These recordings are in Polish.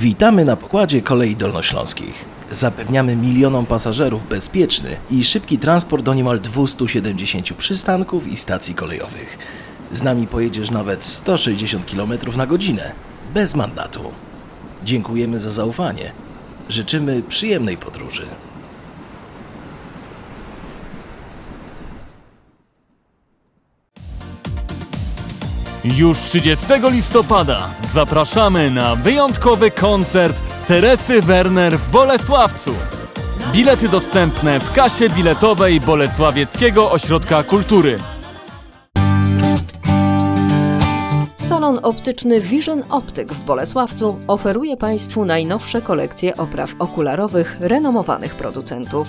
Witamy na pokładzie kolei dolnośląskich. Zapewniamy milionom pasażerów bezpieczny i szybki transport do niemal 270 przystanków i stacji kolejowych. Z nami pojedziesz nawet 160 km na godzinę, bez mandatu. Dziękujemy za zaufanie. Życzymy przyjemnej podróży. Już 30 listopada zapraszamy na wyjątkowy koncert Teresy Werner w Bolesławcu. Bilety dostępne w kasie biletowej Bolesławieckiego Ośrodka Kultury. Salon optyczny Vision Optyk w Bolesławcu oferuje Państwu najnowsze kolekcje opraw okularowych renomowanych producentów.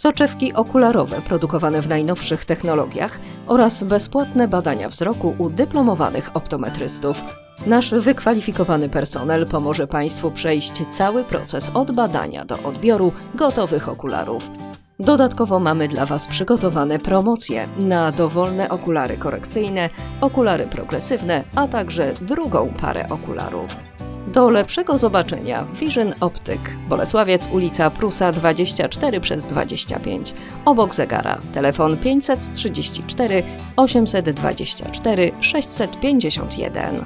Soczewki okularowe produkowane w najnowszych technologiach oraz bezpłatne badania wzroku u dyplomowanych optometrystów. Nasz wykwalifikowany personel pomoże Państwu przejść cały proces od badania do odbioru gotowych okularów. Dodatkowo mamy dla Was przygotowane promocje na dowolne okulary korekcyjne, okulary progresywne, a także drugą parę okularów. Do lepszego zobaczenia Vision Optyk, Bolesławiec, ulica Prusa 24 przez 25, obok zegara, telefon 534 824 651.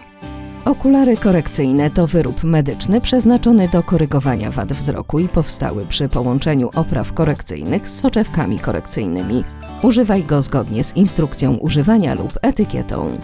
Okulary korekcyjne to wyrób medyczny przeznaczony do korygowania wad wzroku i powstały przy połączeniu opraw korekcyjnych z soczewkami korekcyjnymi. Używaj go zgodnie z instrukcją używania lub etykietą.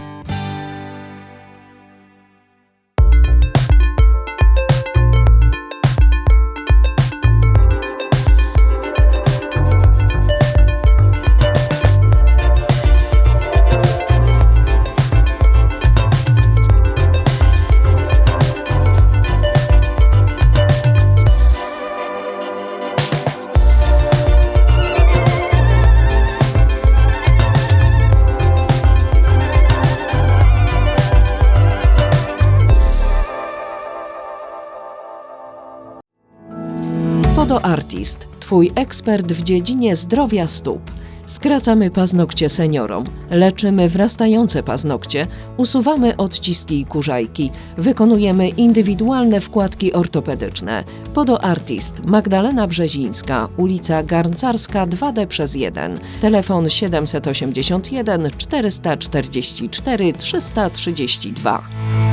Twój ekspert w dziedzinie zdrowia stóp. Skracamy paznokcie seniorom, leczymy wrastające paznokcie, usuwamy odciski i kurzajki, wykonujemy indywidualne wkładki ortopedyczne. Podo Artist, Magdalena Brzezińska, ulica Garncarska 2D przez 1, telefon 781 444 332.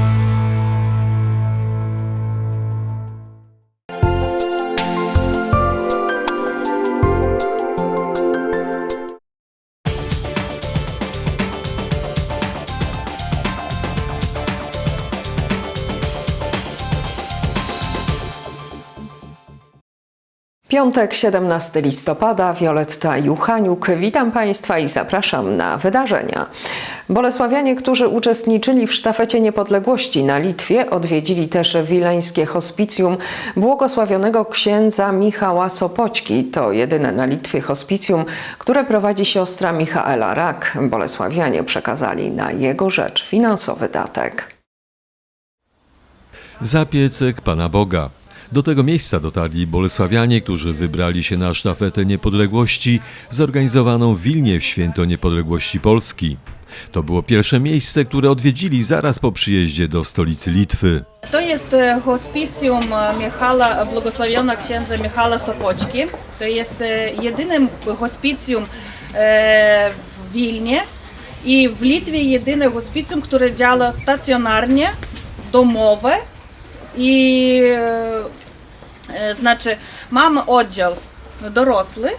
Piątek, 17 listopada, Wioletta Juchaniuk. Witam Państwa i zapraszam na wydarzenia. Bolesławianie, którzy uczestniczyli w sztafecie niepodległości na Litwie, odwiedzili też wileńskie hospicjum błogosławionego księdza Michała Sopoćki. To jedyne na Litwie hospicjum, które prowadzi siostra Michaela Rak. Bolesławianie przekazali na jego rzecz finansowy datek. Zapiecek Pana Boga. Do tego miejsca dotarli bolesławianie, którzy wybrali się na sztafetę niepodległości zorganizowaną w Wilnie w święto niepodległości Polski. To było pierwsze miejsce, które odwiedzili zaraz po przyjeździe do stolicy Litwy. To jest e, hospicjum Michała, błogosławiona księdza Michała Sopoćki. To jest e, jedynym hospicjum e, w Wilnie i w Litwie jedyne hospicjum, które działa stacjonarnie, domowe i e, znaczy mamy oddział dorosły,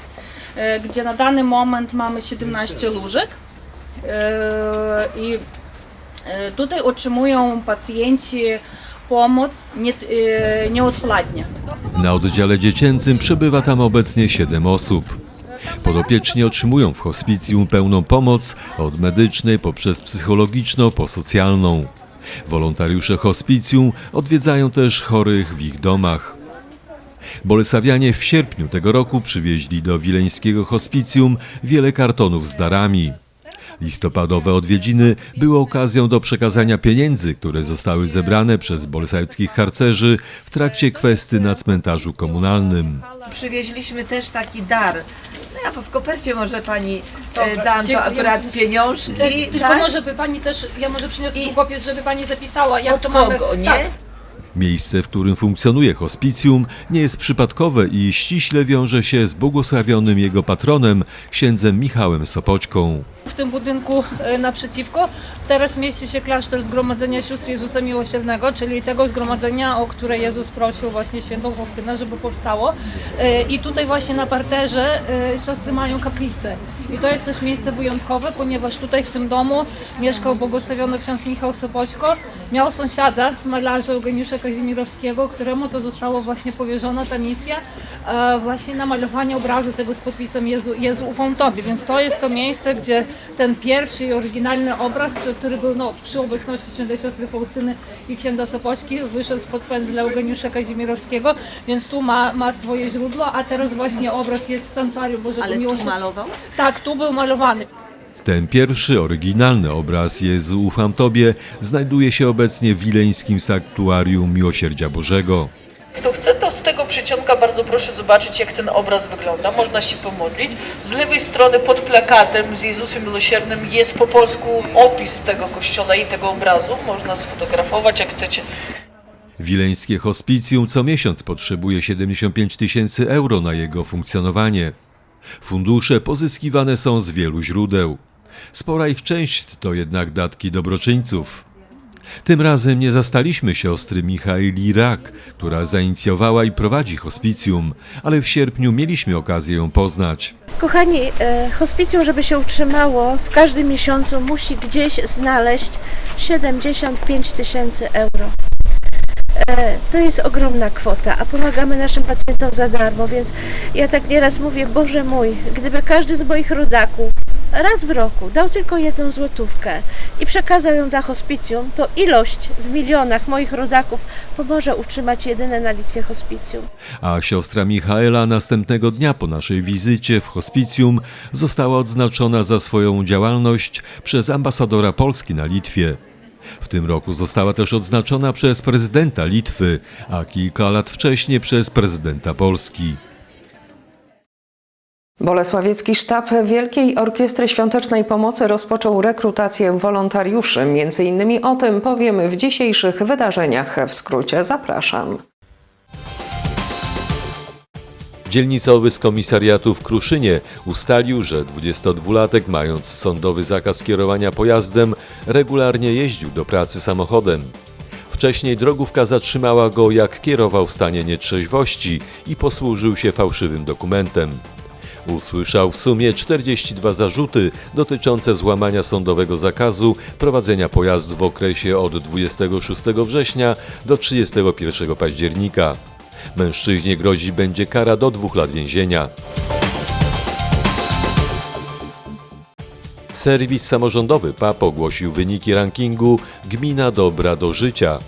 e, gdzie na dany moment mamy 17 łóżek e, i e, tutaj otrzymują pacjenci pomoc nie, e, nieodpłatnie. Na oddziale dziecięcym przebywa tam obecnie 7 osób. Podopieczni otrzymują w hospicjum pełną pomoc od medycznej poprzez psychologiczną po socjalną. Wolontariusze hospicjum odwiedzają też chorych w ich domach. Bolesławianie w sierpniu tego roku przywieźli do wileńskiego hospicjum wiele kartonów z darami. Listopadowe odwiedziny były okazją do przekazania pieniędzy, które zostały zebrane przez bolesławskich harcerzy w trakcie kwesty na cmentarzu komunalnym. Przywieźliśmy też taki dar. No ja w kopercie może pani Dobra, e, dam to akurat pieniążki. E, Tylko tak? może by pani też, ja może przyniosę długopies, żeby pani zapisała, jak Od to mamy. kogo, nie? Tak, Miejsce, w którym funkcjonuje hospicjum, nie jest przypadkowe i ściśle wiąże się z błogosławionym jego patronem, księdzem Michałem Sopoćką. W tym budynku e, naprzeciwko teraz mieści się klasztor Zgromadzenia Sióstr Jezusa Miłosiernego, czyli tego zgromadzenia, o które Jezus prosił właśnie świętą Faustynę, żeby powstało. E, I tutaj właśnie na parterze e, siostry mają kaplicę. I to jest też miejsce wyjątkowe, ponieważ tutaj w tym domu mieszkał błogosławiony ksiądz Michał Sopoćko. Miał sąsiada, malarza Eugeniusza Kazimierowskiego, któremu to zostało właśnie powierzona ta misja e, właśnie namalowania obrazu tego z podpisem Jezu, Jezu ufam Tobie. Więc to jest to miejsce, gdzie ten pierwszy i oryginalny obraz, który był no, przy obecności świętej siostry Faustyny i księdza Sopoćki, wyszedł spod pędzla Eugeniusza Kazimierowskiego, więc tu ma, ma swoje źródło, a teraz właśnie obraz jest w Sanktuarium Bożego Ale Miłosierdzia. malował? Tak, tu był malowany. Ten pierwszy, oryginalny obraz Jezu ufam Tobie znajduje się obecnie w wileńskim sanktuarium Miłosierdzia Bożego. Kto chce, to z tego przycionka bardzo proszę zobaczyć, jak ten obraz wygląda. Można się pomodlić. Z lewej strony pod plakatem z Jezusem Miłosiernym jest po polsku opis tego kościoła i tego obrazu. Można sfotografować, jak chcecie. Wileńskie hospicjum co miesiąc potrzebuje 75 tysięcy euro na jego funkcjonowanie. Fundusze pozyskiwane są z wielu źródeł. Spora ich część to jednak datki dobroczyńców. Tym razem nie zastaliśmy siostry Michaeli Rak, która zainicjowała i prowadzi hospicjum, ale w sierpniu mieliśmy okazję ją poznać. Kochani, e, hospicjum, żeby się utrzymało, w każdym miesiącu musi gdzieś znaleźć 75 tysięcy euro. To jest ogromna kwota, a pomagamy naszym pacjentom za darmo, więc ja tak nieraz mówię, Boże mój, gdyby każdy z moich rodaków raz w roku dał tylko jedną złotówkę i przekazał ją dla hospicjum, to ilość w milionach moich rodaków pomoże utrzymać jedyne na Litwie hospicjum. A siostra Michaela następnego dnia po naszej wizycie w hospicjum została odznaczona za swoją działalność przez ambasadora Polski na Litwie. W tym roku została też odznaczona przez prezydenta Litwy, a kilka lat wcześniej przez prezydenta Polski. Bolesławiecki Sztab Wielkiej Orkiestry Świątecznej Pomocy rozpoczął rekrutację wolontariuszy. Między innymi o tym powiemy w dzisiejszych wydarzeniach. W skrócie zapraszam. Dzielnicowy z komisariatu w Kruszynie ustalił, że 22-latek, mając sądowy zakaz kierowania pojazdem, regularnie jeździł do pracy samochodem. Wcześniej drogówka zatrzymała go, jak kierował w stanie nietrzeźwości i posłużył się fałszywym dokumentem. Usłyszał w sumie 42 zarzuty dotyczące złamania sądowego zakazu prowadzenia pojazdu w okresie od 26 września do 31 października. Mężczyźnie grozi będzie kara do dwóch lat więzienia. Serwis samorządowy PAP ogłosił wyniki rankingu Gmina Dobra do Życia.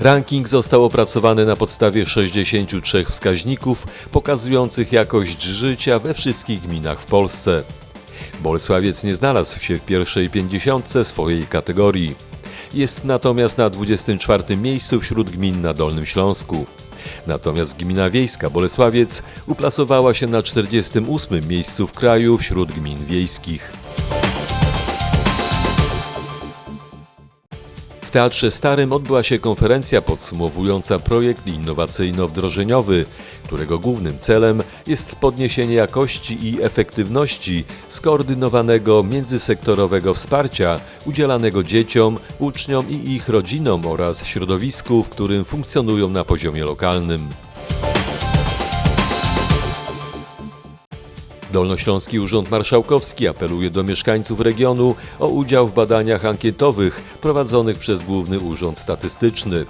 Ranking został opracowany na podstawie 63 wskaźników pokazujących jakość życia we wszystkich gminach w Polsce. Bolesławiec nie znalazł się w pierwszej pięćdziesiątce swojej kategorii. Jest natomiast na 24 miejscu wśród gmin na Dolnym Śląsku. Natomiast gmina wiejska Bolesławiec uplasowała się na 48 miejscu w kraju wśród gmin wiejskich. W Teatrze Starym odbyła się konferencja podsumowująca projekt innowacyjno-wdrożeniowy, którego głównym celem jest podniesienie jakości i efektywności skoordynowanego międzysektorowego wsparcia udzielanego dzieciom, uczniom i ich rodzinom oraz środowisku, w którym funkcjonują na poziomie lokalnym. Dolnośląski Urząd Marszałkowski apeluje do mieszkańców regionu o udział w badaniach ankietowych prowadzonych przez Główny Urząd Statystyczny.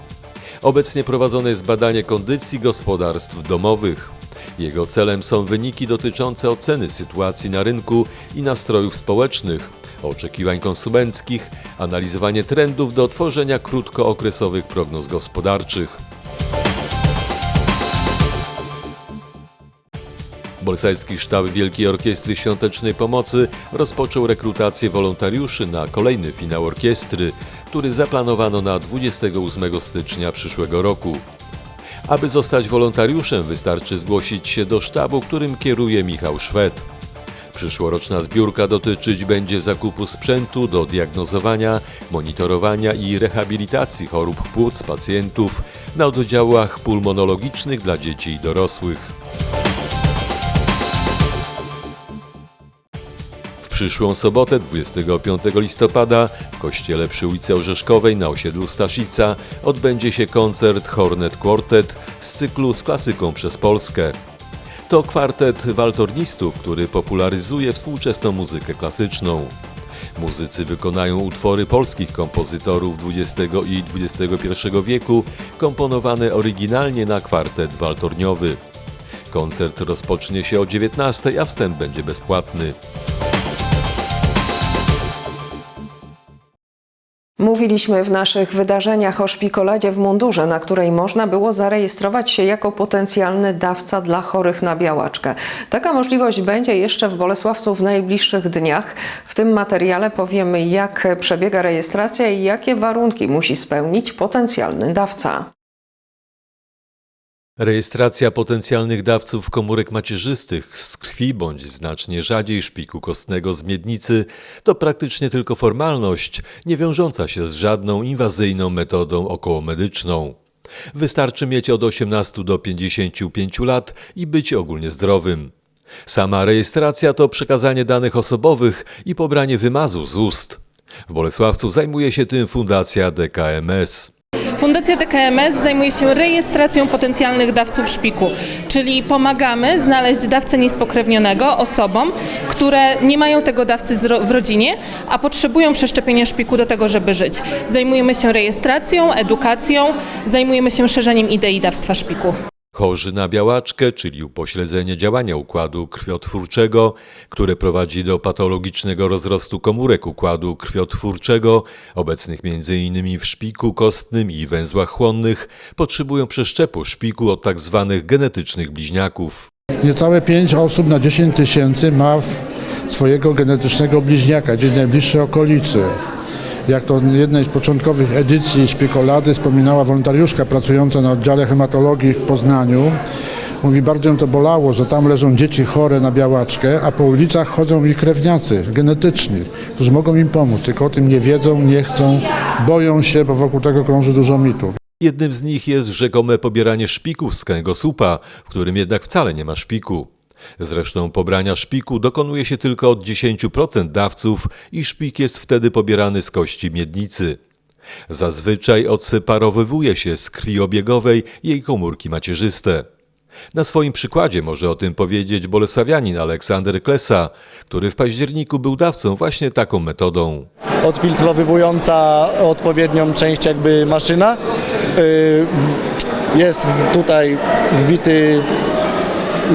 Obecnie prowadzone jest badanie kondycji gospodarstw domowych. Jego celem są wyniki dotyczące oceny sytuacji na rynku i nastrojów społecznych, oczekiwań konsumenckich, analizowanie trendów do tworzenia krótkookresowych prognoz gospodarczych. Bolsajski Sztab Wielkiej Orkiestry Świątecznej Pomocy rozpoczął rekrutację wolontariuszy na kolejny finał orkiestry, który zaplanowano na 28 stycznia przyszłego roku. Aby zostać wolontariuszem wystarczy zgłosić się do sztabu, którym kieruje Michał Szwed. Przyszłoroczna zbiórka dotyczyć będzie zakupu sprzętu do diagnozowania, monitorowania i rehabilitacji chorób płuc pacjentów na oddziałach pulmonologicznych dla dzieci i dorosłych. Przyszłą sobotę, 25 listopada, w kościele przy ulicy Orzeszkowej na osiedlu Staszica odbędzie się koncert Hornet Quartet z cyklu z klasyką przez Polskę. To kwartet waltornistów, który popularyzuje współczesną muzykę klasyczną. Muzycy wykonają utwory polskich kompozytorów XX i XXI wieku, komponowane oryginalnie na kwartet waltorniowy. Koncert rozpocznie się o 19, a wstęp będzie bezpłatny. Mówiliśmy w naszych wydarzeniach o szpikoladzie w mundurze, na której można było zarejestrować się jako potencjalny dawca dla chorych na białaczkę. Taka możliwość będzie jeszcze w Bolesławcu w najbliższych dniach. W tym materiale powiemy, jak przebiega rejestracja i jakie warunki musi spełnić potencjalny dawca. Rejestracja potencjalnych dawców komórek macierzystych z krwi bądź znacznie rzadziej szpiku kostnego z miednicy to praktycznie tylko formalność, nie wiążąca się z żadną inwazyjną metodą okołomedyczną. Wystarczy mieć od 18 do 55 lat i być ogólnie zdrowym. Sama rejestracja to przekazanie danych osobowych i pobranie wymazu z ust. W Bolesławcu zajmuje się tym Fundacja DKMS. Fundacja DKMS zajmuje się rejestracją potencjalnych dawców szpiku, czyli pomagamy znaleźć dawcę niespokrewnionego osobom, które nie mają tego dawcy w rodzinie, a potrzebują przeszczepienia szpiku do tego, żeby żyć. Zajmujemy się rejestracją, edukacją, zajmujemy się szerzeniem idei dawstwa szpiku. Chorzy na białaczkę, czyli upośledzenie działania układu krwiotwórczego, które prowadzi do patologicznego rozrostu komórek układu krwiotwórczego, obecnych m.in. w szpiku kostnym i węzłach chłonnych, potrzebują przeszczepu szpiku od tzw. genetycznych bliźniaków. Niecałe 5 osób na 10 tysięcy ma swojego genetycznego bliźniaka, gdzieś w najbliższej okolicy. Jak to w jednej z początkowych edycji Szpikolady wspominała wolontariuszka pracująca na oddziale hematologii w Poznaniu, mówi, bardzo ją to bolało, że tam leżą dzieci chore na białaczkę, a po ulicach chodzą ich krewniacy genetyczni, którzy mogą im pomóc, tylko o tym nie wiedzą, nie chcą, boją się, bo wokół tego krąży dużo mitów. Jednym z nich jest rzekome pobieranie szpiku z kręgosłupa, w którym jednak wcale nie ma szpiku. Zresztą pobrania szpiku dokonuje się tylko od 10% dawców i szpik jest wtedy pobierany z kości miednicy. Zazwyczaj odseparowywuje się z krwi obiegowej jej komórki macierzyste. Na swoim przykładzie może o tym powiedzieć bolesławianin Aleksander Klesa, który w październiku był dawcą właśnie taką metodą. odfiltrowywująca odpowiednią część jakby maszyna. Y, Jest tutaj wbity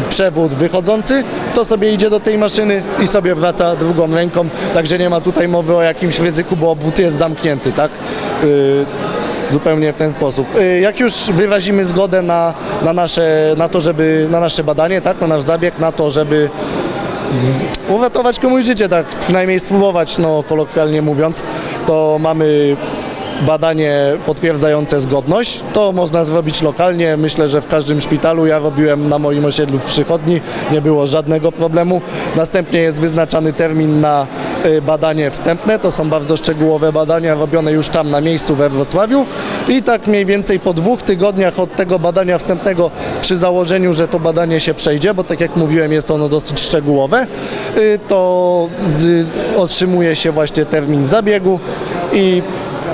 przewód wychodzący, to sobie idzie do tej maszyny i sobie wraca drugą ręką, także nie ma tutaj mowy o jakimś ryzyku, bo obwód jest zamknięty, tak? Y, Zupełnie w ten sposób. Y, Jak już wyrazimy zgodę na, na, nasze, na to, żeby, na nasze badanie, tak, na nasz zabieg, na to, żeby uratować komuś życie, tak przynajmniej spróbować, no kolokwialnie mówiąc, to mamy badanie potwierdzające zgodność. To można zrobić lokalnie. Myślę, że w każdym szpitalu. Ja robiłem na moim osiedlu w przychodni. Nie było żadnego problemu. Następnie jest wyznaczany termin na y, badanie wstępne. To są bardzo szczegółowe badania robione już tam na miejscu we Wrocławiu. I tak mniej więcej po dwóch tygodniach od tego badania wstępnego przy założeniu, że to badanie się przejdzie, bo tak jak mówiłem jest ono dosyć szczegółowe, y, to otrzymuje się właśnie termin zabiegu i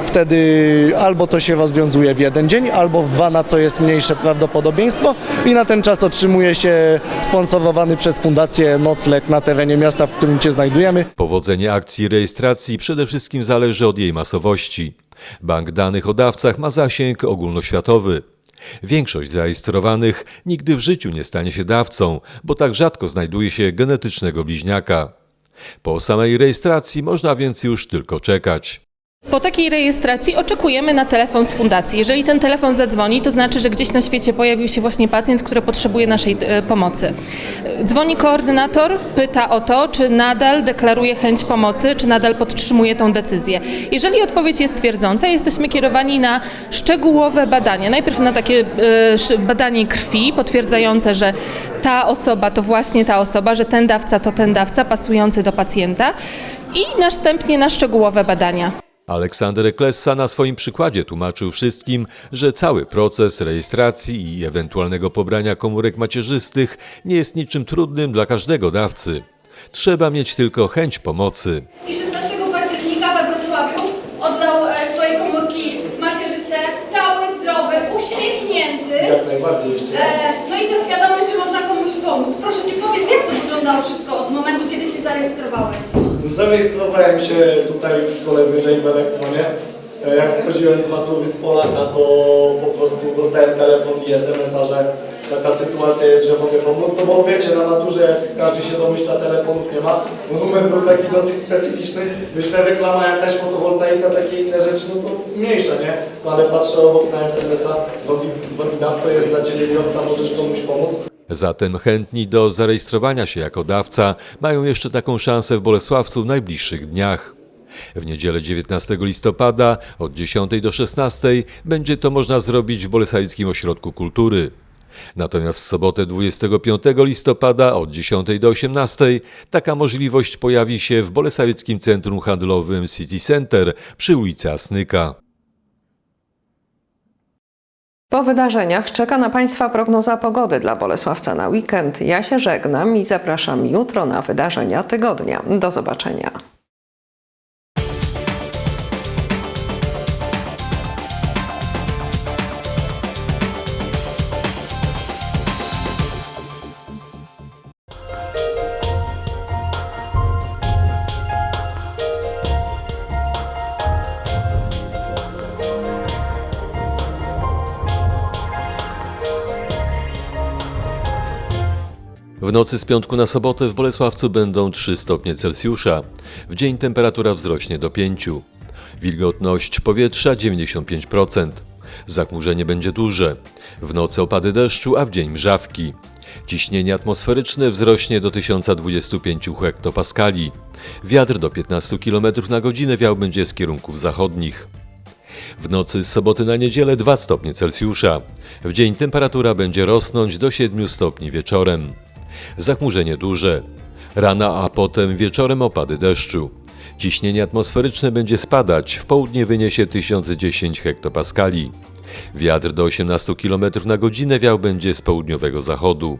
Wtedy albo to się rozwiązuje w jeden dzień, albo w dwa, na co jest mniejsze prawdopodobieństwo i na ten czas otrzymuje się sponsorowany przez fundację nocleg na terenie miasta, w którym się znajdujemy. Powodzenie akcji rejestracji przede wszystkim zależy od jej masowości. Bank danych o dawcach ma zasięg ogólnoświatowy. Większość zarejestrowanych nigdy w życiu nie stanie się dawcą, bo tak rzadko znajduje się genetycznego bliźniaka. Po samej rejestracji można więc już tylko czekać. Po takiej rejestracji oczekujemy na telefon z fundacji. Jeżeli ten telefon zadzwoni, to znaczy, że gdzieś na świecie pojawił się właśnie pacjent, który potrzebuje naszej e, pomocy. Dzwoni koordynator, pyta o to, czy nadal deklaruje chęć pomocy, czy nadal podtrzymuje tą decyzję. Jeżeli odpowiedź jest twierdząca, jesteśmy kierowani na szczegółowe badania. Najpierw na takie e, badanie krwi potwierdzające, że ta osoba to właśnie ta osoba, że ten dawca to ten dawca pasujący do pacjenta i następnie na szczegółowe badania. Aleksander Klessa na swoim przykładzie tłumaczył wszystkim, że cały proces rejestracji i ewentualnego pobrania komórek macierzystych nie jest niczym trudnym dla każdego dawcy. Trzeba mieć tylko chęć pomocy. I 16 października we Wrocławiu oddał e, swoje komórki macierzyste, cały, zdrowy, uśmiechnięty. Jak najbardziej jeszcze. E, no i ta świadomość, że można komuś pomóc. Proszę Cię powiedz, jak to wyglądało wszystko od momentu, kiedy się zarejestrowałeś? Zarejestrowałem się tutaj w szkole wyżej w Elektronie. E, Jak schodziłem z matury z Polaka, to po prostu dostałem telefon i SMS-a, że taka sytuacja jest, że mogę pomóc. No bo wiecie, na maturze jak każdy się domyśla, telefonów nie ma. No numer był taki dosyć specyficzny. Myślę, reklama jakaś fotowoltaika, takie inne rzeczy, no to mniejsza, nie? No ale patrzę obok na SMS-a, drogi, drogi dawco, jest dla Ciebie wiąca, możesz komuś pomóc. Zatem chętni do zarejestrowania się jako dawca mają jeszcze taką szansę w Bolesławcu w najbliższych dniach. W niedzielę 19 listopada od 10 do 16 będzie to można zrobić w Bolesławickim Ośrodku Kultury. Natomiast w sobotę 25 listopada od 10 do 18 taka możliwość pojawi się w Bolesławieckim Centrum Handlowym City Center przy ulicy Asnyka. Po wydarzeniach czeka na Państwa prognoza pogody dla Bolesławca na weekend. Ja się żegnam i zapraszam jutro na wydarzenia tygodnia. Do zobaczenia. W nocy z piątku na sobotę w Bolesławcu będą 3 stopnie Celsjusza. W dzień temperatura wzrośnie do 5. Wilgotność powietrza 95%. Zachmurzenie będzie duże. W nocy opady deszczu, a w dzień mrzawki. Ciśnienie atmosferyczne wzrośnie do 1025 hektopaskali. Wiatr do 15 km na godzinę wiał będzie z kierunków zachodnich. W nocy z soboty na niedzielę 2 stopnie Celsjusza. W dzień temperatura będzie rosnąć do 7 stopni wieczorem. Zachmurzenie duże. Rana, a potem wieczorem opady deszczu. Ciśnienie atmosferyczne będzie spadać, w południe wyniesie 1010 hektopaskali. Wiatr do 18 km na godzinę wiał będzie z południowego zachodu.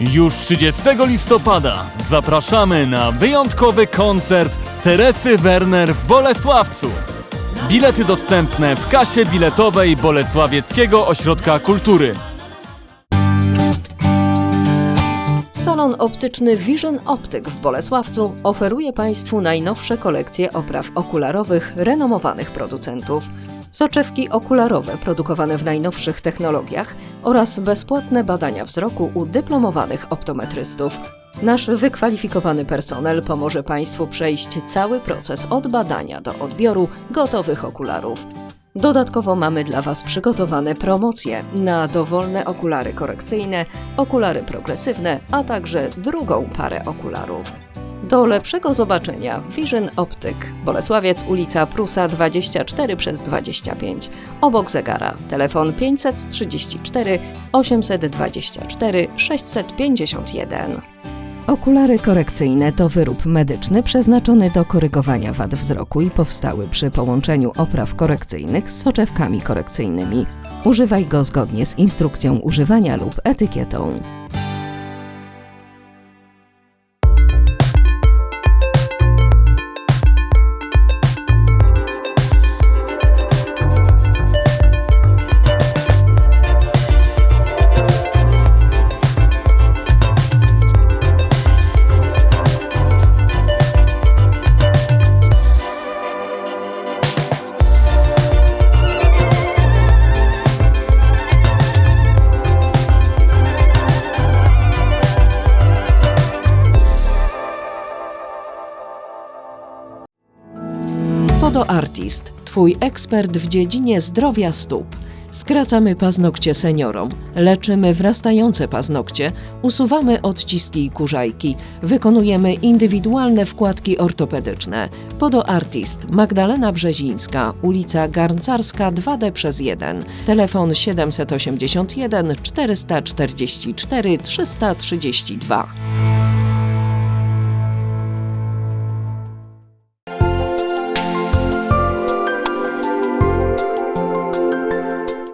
Już 30 listopada zapraszamy na wyjątkowy koncert Teresy Werner w Bolesławcu. Bilety dostępne w kasie biletowej Bolesławieckiego Ośrodka Kultury. Salon optyczny Vision Optyk w Bolesławcu oferuje Państwu najnowsze kolekcje opraw okularowych renomowanych producentów. Soczewki okularowe produkowane w najnowszych technologiach oraz bezpłatne badania wzroku u dyplomowanych optometrystów. Nasz wykwalifikowany personel pomoże Państwu przejść cały proces od badania do odbioru gotowych okularów. Dodatkowo mamy dla Was przygotowane promocje na dowolne okulary korekcyjne, okulary progresywne, a także drugą parę okularów. Do lepszego zobaczenia Vision Optyk, Bolesławiec, ulica Prusa 24 przez 25, obok zegara, telefon 534 824 651. Okulary korekcyjne to wyrób medyczny przeznaczony do korygowania wad wzroku i powstały przy połączeniu opraw korekcyjnych z soczewkami korekcyjnymi. Używaj go zgodnie z instrukcją używania lub etykietą. Podoartist, Twój ekspert w dziedzinie zdrowia stóp. Skracamy paznokcie seniorom, leczymy wrastające paznokcie, usuwamy odciski i kurzajki, wykonujemy indywidualne wkładki ortopedyczne. Podoartist Magdalena Brzezińska, ulica Garncarska 2D przez 1, telefon 781 444 332.